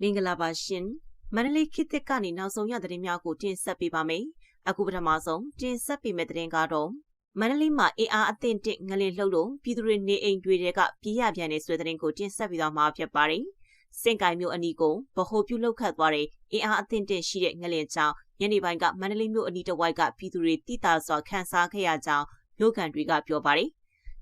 မင်္ဂလာပါရှင်မန္တလေးခေတ်သစ်ကနေနောက်ဆုံးရသတင်းများကိုတင်ဆက်ပေးပါမယ်အခုပထမဆုံးတင်ဆက်ပေးမယ့်သတင်းကတော့မန္တလေးမှာအင်အားအသင့်တင့်ငလင်လှုပ်လို့ပြည်သူတွေနေအိမ်တွေကပြေးရပြန်တဲ့ဆွေသတင်းကိုတင်ဆက်ပေးသွားမှာဖြစ်ပါတယ်စင်ကိုင်မြို့အနီးကိုဗဟိုပြုလုပ်ခတ်သွားတဲ့အင်အားအသင့်တင့်ရှိတဲ့ငလင်ကြောင့်ညနေပိုင်းကမန္တလေးမြို့အနီးတစ်ဝိုက်ကပြည်သူတွေတိတာစွာခန်းစားခဲ့ရကြောင်းမြို့ခံတွေကပြောပါတယ်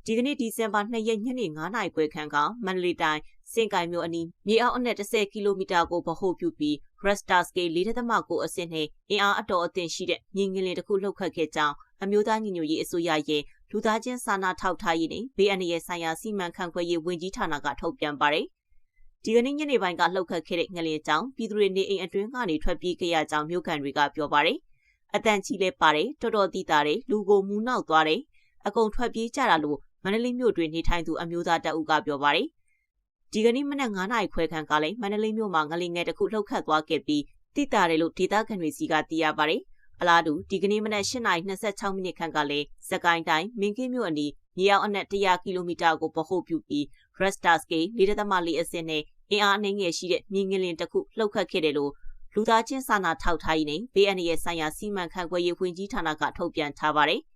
ဒီကနေ့ဒီဇင်ဘာ2ရက်ညနေ9:00နာရီခွဲခန့်ကမန္တလေးတိုင်းစင်ကိုင်မြို့အနီးမြေအောက်အနက်10ကီလိုမီတာကိုဗဟိုပြုပြီး Rasta Scale 4.9အဆင့်နဲ့အင်အားအတော်အသင့်ရှိတဲ့မြင်းငလင်တစ်ခုလှုပ်ခတ်ခဲ့ကြောင်းအမျိုးသားညီညွတ်ရေးအစိုးရရဲ့လူသားချင်းစာနာထောက်ထားရေးနဲ့ဘေးအန္တရာယ်ဆိုင်ရာစီမံခန့်ခွဲရေးဝန်ကြီးဌာနကထုတ်ပြန်ပါတယ်။ဒီကနေ့ညနေပိုင်းကလှုပ်ခတ်ခဲ့တဲ့ငလင်ကြောင့်ပြည်သူတွေနေအိမ်အတွင်းကနေထွက်ပြေးခဲ့ရကြောင်းမြို့ခံတွေကပြောပါတယ်။အတန်ကြီးလဲပါတယ်တော်တော်တည်တာတယ်လူကိုမူနောက်သွားတယ်အကုန်ထွက်ပြေးကြတာလို့ မန္တလေးမြို့တွင်နေထိုင်သူအမျိုးသားတအုပ်ကပြောပါတယ်။ဒီကနေ့မနက်9နာရီခွဲခန့်ကလည်းမန္တလေးမြို့မှာငလင်ငယ်တစ်ခုလှုပ်ခတ်သွားခဲ့ပြီးတိတာတယ်လို့ဒေသခံတွေစီကသိရပါတယ်။အလားတူဒီကနေ့မနက်8:26မိနစ်ခန့်ကလည်းစကိုင်းတိုင်းမင်းကင်းမြို့အနီးမြေအောက်အနက်100ကီလိုမီတာကိုဗဟိုပြုပြီး Rasta Scale 4.4အဆင့်နဲ့အင်အားအနှင်းငယ်ရှိတဲ့မြင်းငလင်တစ်ခုလှုပ်ခတ်ခဲ့တယ်လို့လူသားချင်းစာနာထောက်ထားရေးနဲ့ဘေးအန္တရာယ်ဆိုင်ရာစီမံခန့်ခွဲရေးဝန်ကြီးဌာနကထုတ်ပြန်ထားပါတယ်။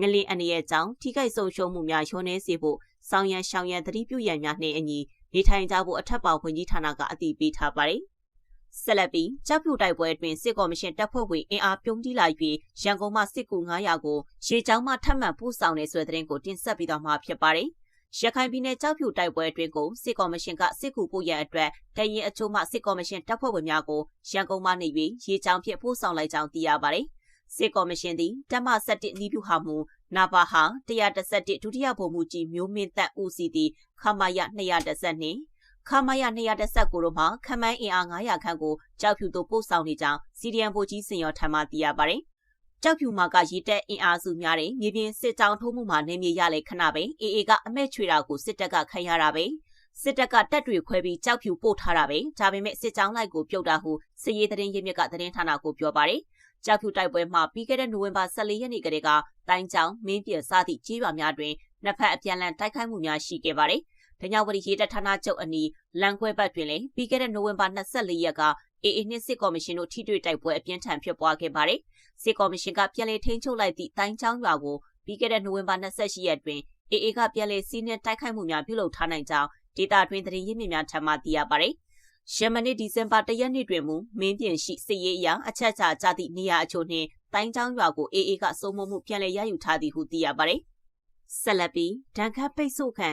ငလင်အန္တရာယ်ကြောင့်ထိခိုက်ဆုံးရှုံးမှုများလျော့နေစေဖို့စောင်းရန်ရှောင်းရန်သတိပြုရန်များနှင့်အညီနေထိုင်ကြဖို့အထက်ပါဝန်ကြီးဌာနကအတည်ပြုထားပါတယ်။ဆက်လက်ပြီးကြောက်ဖြူတိုက်ပွဲအတွင်းစစ်ကော်မရှင်တပ်ဖွဲ့ဝင်အင်အားပြုံးတီးလာ၍ရန်ကုန်မှစစ်ကူ900ကိုရေချောင်းမှထပ်မံပို့ဆောင်နေဆိုတဲ့သတင်းကိုတင်ဆက်ပြီးတော့မှာဖြစ်ပါတယ်။ရခိုင်ပြည်နယ်ကြောက်ဖြူတိုက်ပွဲအတွင်းကိုစစ်ကော်မရှင်ကစစ်ကူပို့ရန်အတွက်တရင်အချို့မှစစ်ကော်မရှင်တပ်ဖွဲ့ဝင်များကိုရန်ကုန်မှနေ၍ရေချောင်းဖြင့်ပို့ဆောင်လိုက်ကြောင်းသိရပါတယ်။ စစ်ကော်မရှင်သည်တမ7နီးပြူဟာမှုနာဘာဟာ111ဒုတိယဗိုလ်မှူးကြီးမျိုးမင်းသက်ဦးစီးသည့်ခမာယ212ခမာယ219တို့မှခမိုင်းအင်အား900ခန့်ကိုကြောက်ဖြူသို့ပို့ဆောင်နေကြောင်းစီဒီအမ်ဗိုလ်ကြီးစင်ရောထံမှသိရပါတယ်။ကြောက်ဖြူမှာကရေတက်အင်အားစုများတဲ့မြေပြင်စစ်ကြောင်းထိုးမှုမှာနေမြေရလေခဏပဲအေအေကအမဲချွေတာကိုစစ်တပ်ကခံရတာပဲစစ်တပ်ကတက်တွေခွဲပြီးကြောက်ဖြူပို့ထားတာပဲဒါပေမဲ့စစ်ကြောင်းလိုက်ကိုပြုတ်တာဟုစစ်ရေးသတင်းရင်းမြစ်ကသတင်းဌာနကိုပြောပါတယ်။ ကြောက်ဖြူတိုက်ပွဲမှာပြီးခဲ့တဲ့နိုဝင်ဘာ14ရက်နေ့ကတည်းကတိုင်းချောင်းမင်းပြစသည့်ကြေးရွာများတွင်နှစ်ဖက်အပြန်အလှန်တိုက်ခိုက်မှုများရှိခဲ့ပါတယ်။ဒညဝရီရေတပ်ဌာနချုပ်အနီးလန်ခွဲဘက်တွင်လည်းပြီးခဲ့တဲ့နိုဝင်ဘာ24ရက်ကအေအေနှင့်စစ်ကော်မရှင်တို့ထိတွေ့တိုက်ပွဲအပြင်းထန်ဖြစ်ပွားခဲ့ပါတယ်။စစ်ကော်မရှင်ကပြန်လည်ထိန်းချုပ်လိုက်သည့်တိုင်းချောင်းရွာကိုပြီးခဲ့တဲ့နိုဝင်ဘာ28ရက်တွင်အေအေကပြန်လည်စီးနှင်းတိုက်ခိုက်မှုများပြုလုပ်ထားနိုင်ကြောင်းဒေတာတွင်သတင်းရင်းမြစ်များထံမှသိရပါတယ်။ ယမနေ့ဒီဇင်ဘာ၁ရက်နေ့တွင်မူမင်းပြင်ရှိစစ်ရေးအရာအချက်ချာကြသည့်နေရာအချို့နှင့်တိုင်းချောင်းရွာကိုအေအေကစိုးမိုးမှုပြန်လည်ရယူထားသည်ဟုသိရပါတယ်။ဆက်လက်ပြီးဒဏ်ခတ်ပိတ်ဆို့ခံ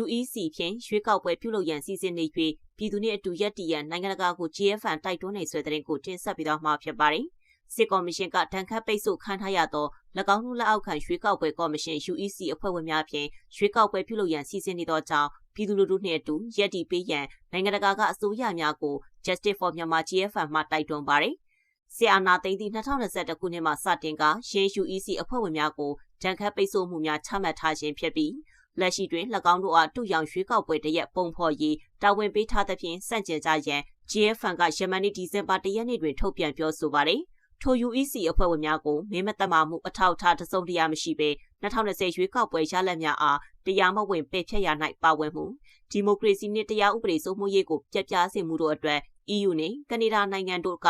UEC ဖြင့်ရွေးကောက်ပွဲပြုလုပ်ရန်စီစဉ်နေ၍ပြည်သူနှင့်အတူရက်တီရန်နိုင်ငံတကာကို GFN တိုက်တွန်းနေဆွဲတဲ့ကိုတင်ဆက်ပြီးတော့မှာဖြစ်ပါတယ်။ စစ်ကော်မရှင်ကတန်ခတ်ပိတ်ဆို့ခံထားရသော၎င်းတို့လက်အောက်ခံရွေးကောက်ပွဲကော်မရှင် UEC အဖွဲ့ဝင်များဖြင့်ရွေးကောက်ပွဲပြုလုပ်ရန်စီစဉ်နေသောကြောင့်ပြည်သူလူထုနှင့်အတူရက်တီပေးရန်နိုင်ငံတကာကအစိုးရများကို Justice for Myanmar GFN မှတိုက်တွန်းပါတယ်။ဆီအာနာသိန်းသည့်2021ခုနှစ်မှာစတင်ကရင်း UEC အဖွဲ့ဝင်များကိုတန်ခတ်ပိတ်ဆို့မှုများချမှတ်ထားခြင်းဖြစ်ပြီးလက်ရှိတွင်၎င်းတို့အားတူရောင်ရွေးကောက်ပွဲတရက်ပုံဖော်ရေးတာဝန်ပေးထားသဖြင့်စန့်ကျင်ကြရန် GFN ကယမန်နေ့ဒီဇင်ဘာ၁ရက်နေ့တွင်ထုတ်ပြန်ပြောဆိုပါတယ်။ ထို UEC အဖွဲ့ဝင်များကိုမင်းမတမာမှုအထောက်အထားတစုံတရာမရှိဘဲ2020ရွေးကောက်ပွဲရလဒ်များအားတရားမဝင်ပယ်ဖျက်ရ၌ပါဝင်မှုဒီမိုကရေစီနှင့်တရားဥပဒေစိုးမိုးရေးကိုပြတ်ပြားစေမှုတို့အတွက် EU နှင့်ကနေဒါနိုင်ငံတို့က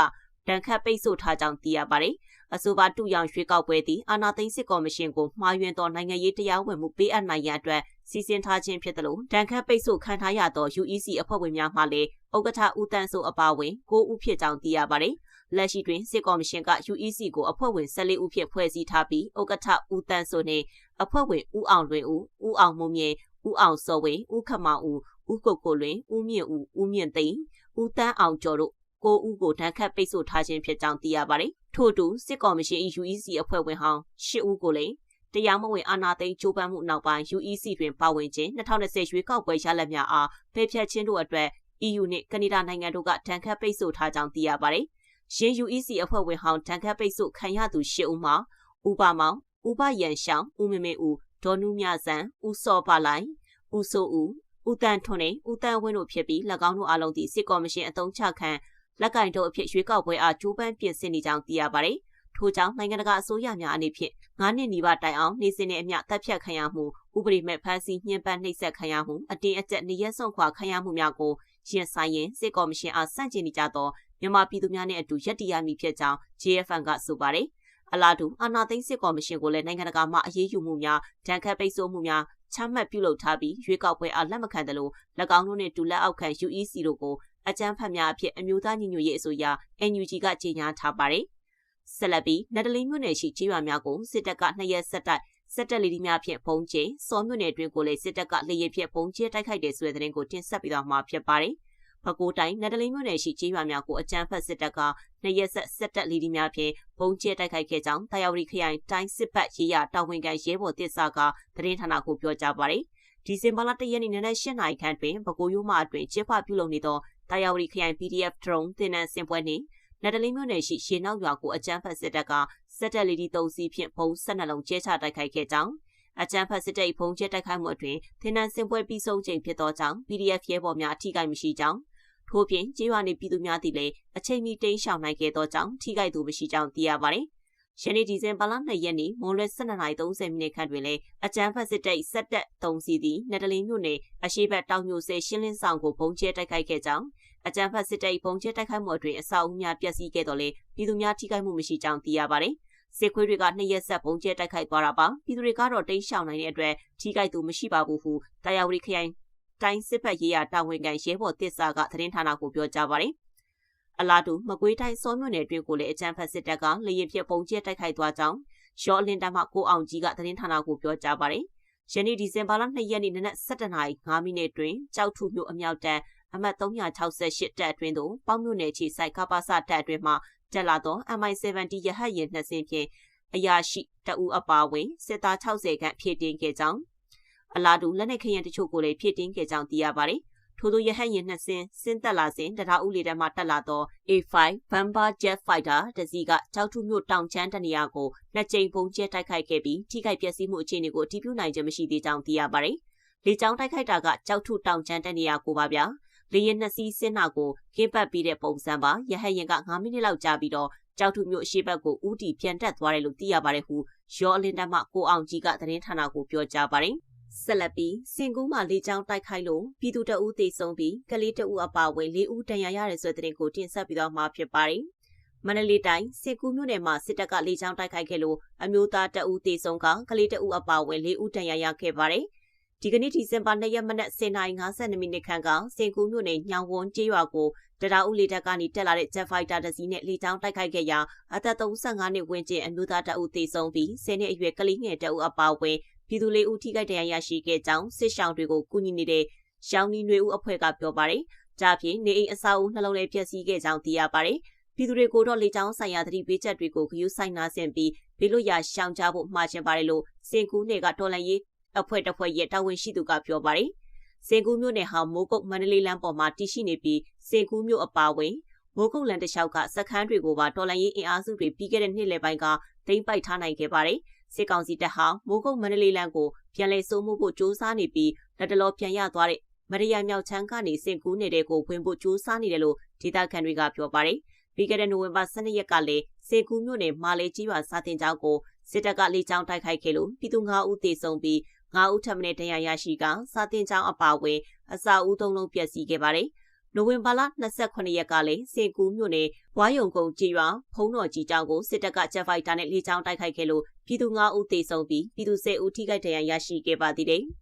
ဒဏ်ခတ်ပိတ်ဆို့ထားကြောင်းသိရပါတယ်။အဆိုပါတူရောင်ရွှေကောက်ပွဲသည်အာဏာသိမ်းစစ်ကော်မရှင်ကိုမှားယွင်းသောနိုင်ငံရေးတရားဝင်မှုပေးအပ်နိုင်ရန်အတွက်စီစဉ်ထားခြင်းဖြစ်သလိုတန်ခတ်ပိတ်ဆို့ခံထားရသော UEC အဖွဲ့ဝင်များမှလည်းဥက္ကဋ္ဌဦးတန်းစိုးအပါအဝင်9ဦးဖြစ်ကြောင်းသိရပါတယ်။ လက်ရှိတွင်စစ်ကော်မရှင်က UEC ကိုအဖွဲ့ဝင်14ဦးဖြင့်ဖွဲ့စည်းထားပြီးဥက္ကဋ္ဌဦးတန်းစိုးနှင့်အဖွဲ့ဝင်ဦးအောင်လွင်ဦးဦးအောင်မုံမြင့်ဦးအောင်စောဝေဦးခမောင်ဦးဦးကိုကိုလွင်ဦးမြင့်ဦးဦးမြင့်သိန်းဦးတန်းအောင်ကျော်တို့9ဦးကိုဒဏ်ခတ်ပိတ်ဆို့ထားခြင်းဖြစ်ကြောင်းသိရပါတယ်။ထို့အတူစစ်ကော်မရှင် UEC အဖွဲ့ဝင်ဟောင်း10ဦးကိုလည်းတရားမဝင်အာဏာသိမ်းကြိုးပမ်းမှုနောက်ပိုင်း UEC တွင်ပါဝင်ခြင်း2020ရွေးကောက်ပွဲရလဒ်များအားဖယ်ဖျက်ခြင်းတို့အတွက် EU နှင့်ကနေဒါနိုင်ငံတို့ကဒဏ်ခတ်ပိတ်ဆို့ထားကြောင်းသိရပါတယ်။ ရင်း UEC အဖွဲ့ဝင်ဟောင်းဒဏ်ခတ်ပိတ်ဆို့ခံရသူ10ဦးမှာဥပမောင်ဥပယန်ရှောင်းဦးမမေဦးဒေါ်နူးမြဆန်ဦးစောပါလိုင်ဦးစိုးဦးဦးတန်ထွန်းနဲ့ဦးတန်ဝင်းတို့ဖြစ်ပြီး၎င်းတို့အလုံးသည့်စစ်ကော်မရှင်အုံချခံလက်ကင်တို့အဖြစ်ရွေးကောက်ပွဲအားကြိုးပမ်းပြင်ဆင်နေကြောင်းသိရပါတယ်။ထိုထို့ကြောင့်နိုင်ငံတကာအစိုးရများအနေဖြင့်9နှစ်နီးပါးတိုင်အောင်နေစဉ်နဲ့အမျှတပ်ဖြတ်ခံရမှုဥပဒေမဲ့ဖမ်းဆီးညှဉ်းပန်းနှိပ်စက်ခံရမှုအတင်းအကျပ်နေရက်စွန့်ခွာခံရမှုများကိုရင်ဆိုင်ရင်စစ်ကော်မရှင်အားစန့်ကျင်နေကြသော မြန်မာပြည်သူများနဲ့အတူရပ်တည်ရမည်ဖြစ်ကြောင်း JFN ကဆိုပါတယ်။အလားတူအာနာသိန်းစစ်ကော်မရှင်ကိုလည်းနိုင်ငံတကာမှအရေးယူမှုများဒဏ်ခတ်ပိတ်ဆို့မှုများချမှတ်ပြုလုပ်ထားပြီးရွေးကောက်ပွဲအားလက်မခံတယ်လို့၎င်းတို့နဲ့တူလက်အောက်ခံ UEC တို့ကိုအကြမ်းဖက်များအဖြစ်အမျိုးသားညီညွတ်ရေးအစိုးရ NUG ကကြေညာထားပါတယ်။ဆက်လက်ပြီးနဒလင်းမြို့နယ်ရှိကျေးရွာများကိုစစ်တပ်ကနှစ်ရက်ဆက်တိုက်စစ်တပ်လီဒီများဖြင့်ပုံကျဲစောမြို့နယ်တွင်ကိုလည်းစစ်တပ်ကလေရင်ဖြင့်ပုံကျဲတိုက်ခိုက်တဲ့ဆွေတဲ့တဲ့ကိုတင်ဆက်ပြီးတော့မှာဖြစ်ပါတယ်။။ ပဲခူးတိုင်းနဒလိမြို့နယ်ရှိကျေးရွာများကိုအကြမ်းဖက်စစ်တပ်ကနှစ်ရက်ဆက်စစ်တပ်လီဒီများဖြင့်ပုံကျဲတိုက်ခိုက်ခဲ့ကြောင်းတာယာဝတီခရိုင်တိုင်းစစ်ပတ်ရေးရတာဝန်ခံရဲဘော်တစ်စာကသတင်းဌာနကိုပြောကြားပါတယ်။ဒီဇင်ဘာလ၁ရက်နေ့နနက်၈နာရီခန့်တွင်ပဲခူးရိုးမအတွင်ကျင်းပပြုလုပ်နေသောတာယာဝတီခရိုင် PDF drone သင်တန်းဆင်ပွဲနှင့်နဒလိမြို့နယ်ရှိရေနောက်ရွာကိုအကြမ်းဖက်စစ်တပ်ကစစ်တပ်လီဒီ၃စီးဖြင့်ပုံ၁၂လုံးကျဲချတိုက်ခိုက်ခဲ့ကြောင်းအကြမ်းဖက်စစ်တပ်ဖုံးကျဲတိုက်ခိုက်မှုအတွင်သင်တန်းဆင်ပွဲပြီးဆုံးချိန်ဖြစ်သောကြောင့် PDF ရဲဘော်များအထိကိမရှိကြောင်း ထို့ပြင်ကျေးရွာနေပြည်သူများသည်လည်းအချိန်မီတိမ်းရှောင်နိုင်ခဲ့သောကြောင့်ထိခိုက်သူမရှိကြောင်းသိရပါတယ်။ယနေ့ဒီဇင်ဘာလ2ရက်နေ့မွန်လွဲ12:30မိနစ်ခန့်တွင်လည်းအကြမ်းဖက်စစ်တပ်စက်တက်3စီးသည်နဒလင်းမြို့နယ်အရှိဘက်တောင်မြို့စေရှင်းလင်းဆောင်ကိုပုံကျဲတိုက်ခိုက်ခဲ့ကြောင်းအကြမ်းဖက်စစ်တပ်ပုံကျဲတိုက်ခိုက်မှုအတွင်အဆောက်အဦများပျက်စီးခဲ့တော်လဲပြည်သူများထိခိုက်မှုမရှိကြောင်းသိရပါတယ်။စစ်ခွေးတွေကနှစ်ရက်ဆက်ပုံကျဲတိုက်ခိုက်သွားတာပါပြည်သူတွေကတော့တိမ်းရှောင်နိုင်တဲ့အတွက်ထိခိုက်သူမရှိပါဘူးဟုတာယာဝတီခရိုင် တိုင်းစစ်ဖက်ရေးရာတာဝန်ခံရဲဘော်တစ်စာကသတင်းဌာနကိုပြောကြားပါတယ်။အလားတူမကွေးတိုင်းစောမြို့နယ်တွင်ကိုလည်းအကြမ်းဖက်စစ်တပ်ကလေရင်ဖြစ်ပုံကျဲတိုက်ခိုက်သွားကြောင်းရော့လင်တမကိုအောင်ကြီးကသတင်းဌာနကိုပြောကြားပါတယ်။ယနေ့ဒီဇင်ဘာလ2ရက်နေ့နနက်7:05မိနစ်တွင်ကြောက်ထုမြို့အမြောက်တန်းအမှတ်368တပ်အတွင်းသို့ပေါင်းမြို့နယ်ခြေဆိုင်ကပါစတပ်အတွင်းမှတက်လာသော MI70 ရဟတ်ယာဉ်နှစ်စင်းဖြင့်အရာရှိတအူအပါဝင်စစ်သား60ခန့်ဖြည့်တင်းခဲ့ကြောင်း အလားတူလက်နက်ခရင်တချို့ကိုလည်းဖြည့်တင်းခဲ့ကြောင်းသိရပါတယ်။ထို့သောရဟတ်ယာဉ်နှစ်စင်းဆင်းသက်လာစဉ်တရားဥလေတမှတက်လာသော A5 Bomber Jet Fighter တစီးကကြောက်ထုမြို့တောင်ချမ်းတနေရာကိုနှစ်ကြိမ်ပုံကျဲတိုက်ခိုက်ခဲ့ပြီးထိခိုက်ပျက်စီးမှုအခြေအနေကိုအတည်ပြုနိုင်ခြင်းမရှိသေးကြောင်းသိရပါတယ်။လေကြောင်းတိုက်ခိုက်တာကကြောက်ထုတောင်ချမ်းတနေရာကိုပါဗျာ။လေယာဉ်နှစ်စီးဆင်းတာကိုကင်းပတ်ပြီးတဲ့ပုံစံပါရဟတ်ယာဉ်က9မိနစ်လောက်ကြာပြီးတော့ကြောက်ထုမြို့အရှိဘက်ကိုဦးတီပြန်တက်သွားတယ်လို့သိရပါတယ်ဟုရောအလင်းတက်မှကိုအောင်ကြီးကသတင်းဌာနကိုပြောကြားပါတယ်။ ဆက်လက်ပြီးစင်ကူးမှလေကြောင်းတိုက်ခိုက်လို့ပြည်သူတအူးသေဆုံးပြီးကလေးတအူးအပါအဝင်၄ဦးဒဏ်ရာရတဲ့ဆိုတဲ့တင်ကိုတင်ဆက်ပြီးတော့မှာဖြစ်ပါတယ်။မန္တလေးတိုင်းစင်ကူးမြို့နယ်မှာစစ်တပ်ကလေကြောင်းတိုက်ခိုက်ခဲ့လို့အမျိုးသားတအူးသေဆုံးကကလေးတအူးအပါအဝင်၄ဦးဒဏ်ရာရခဲ့ပါတယ်။ဒီကနေ့ဒီဇင်ဘာ2ရက်မနက်10:52မိနစ်ခန့်ကစင်ကူးမြို့နယ်ညောင်ဝန်းကျေးရွာကိုတရာဦးလေတပ်ကနေတက်လာတဲ့ Jet Fighter တစ်စီးနဲ့လေကြောင်းတိုက်ခိုက်ခဲ့ရာအသက်35နှစ်ဝန်းကျင်အမျိုးသားတအုပ်သေဆုံးပြီး10နှစ်အရွယ်ကလေးငယ်တအုပ်အပါအဝင် ပြည်သူလေးဦးထိခိုက်ဒဏ်ရာရရှိခဲ့ကြောင်းစစ်ရှောင်းတွေကိုကူညီနေတဲ့ရှောင်းနီနွေဦးအဖွဲ့ကပြောပါတယ်။ဒါပြင်နေအိမ်အဆောက်အဦနှလုံးလည်းဖျက်ဆီးခဲ့ကြောင်းသိရပါတယ်။ပြည်သူတွေကိုတော့လေကြောင်းဆိုင်ရာသတိပေးချက်တွေကိုဂရုစိုက်နာဆင်ပြီးဘေးလွတ်ရာရှောင်ကြဖို့မှာချင်ပါတယ်လို့စင်ကူးနယ်ကတော်လန်ရေးအဖွဲ့တစ်ဖွဲ့ရဲ့တာဝန်ရှိသူကပြောပါတယ်။စင်ကူးမြို့နယ်ဟာမိုးကုတ်မန္တလေးလမ်းပေါ်မှာတည်ရှိနေပြီးစင်ကူးမြို့အပါအဝင်မိုးကုတ်လန်တလျှောက်ကစခန်းတွေကိုပါတော်လန်ရေးအင်အားစုတွေပြီးခဲ့တဲ့နှစ်လယ်ပိုင်းကသိမ်းပိုက်ထားနိုင်ခဲ့ပါတယ်။ စစ်ကောင်စီတပ်ဟာမိုးကုတ်မန္တလေးလမ်းကိုပြန်လည်စိုးမိုးဖို့ကြိုးစားနေပြီးလက်တလောပြန်ရသွားတဲ့မရရမြောက်ချမ်းကနေစင်ကူးနေတဲ့ကိုဝင်ဖို့ကြိုးစားနေတယ်လို့ဒေသခံတွေကပြောပါတယ်။ပြီးခဲ့တဲ့နိုဝင်ဘာ12ရက်ကလည်းစင်ကူးမြို့နယ်မာလေကြီးရွာစာတင်ကျောင်းကိုစစ်တပ်ကလေကြောင်းတိုက်ခိုက်ခဲ့လို့ပြည်သူ9ဦးသေဆုံးပြီး9ဦးထပ်မံတရားရရှိကစာတင်ကျောင်းအပါအဝင်အစာဦးသုံးလုံးပျက်စီးခဲ့ပါတယ်။နိုဝင်ဘာလ28ရက်ကလည်းစင်ကူးမြို့နယ်ဝါယုံကုန်းကြီးရွာဖုံးတော်ကြီးကျောင်းကိုစစ်တပ်ကဂျက်ဖိုက်တာနဲ့လေကြောင်းတိုက်ခိုက်ခဲ့လို့ ပြည်သူ9ဦးသေဆုံးပြီးပြည်သူ10ဦးထိခိုက်ဒဏ်ရာရရှိခဲ့ပါသေးတယ်။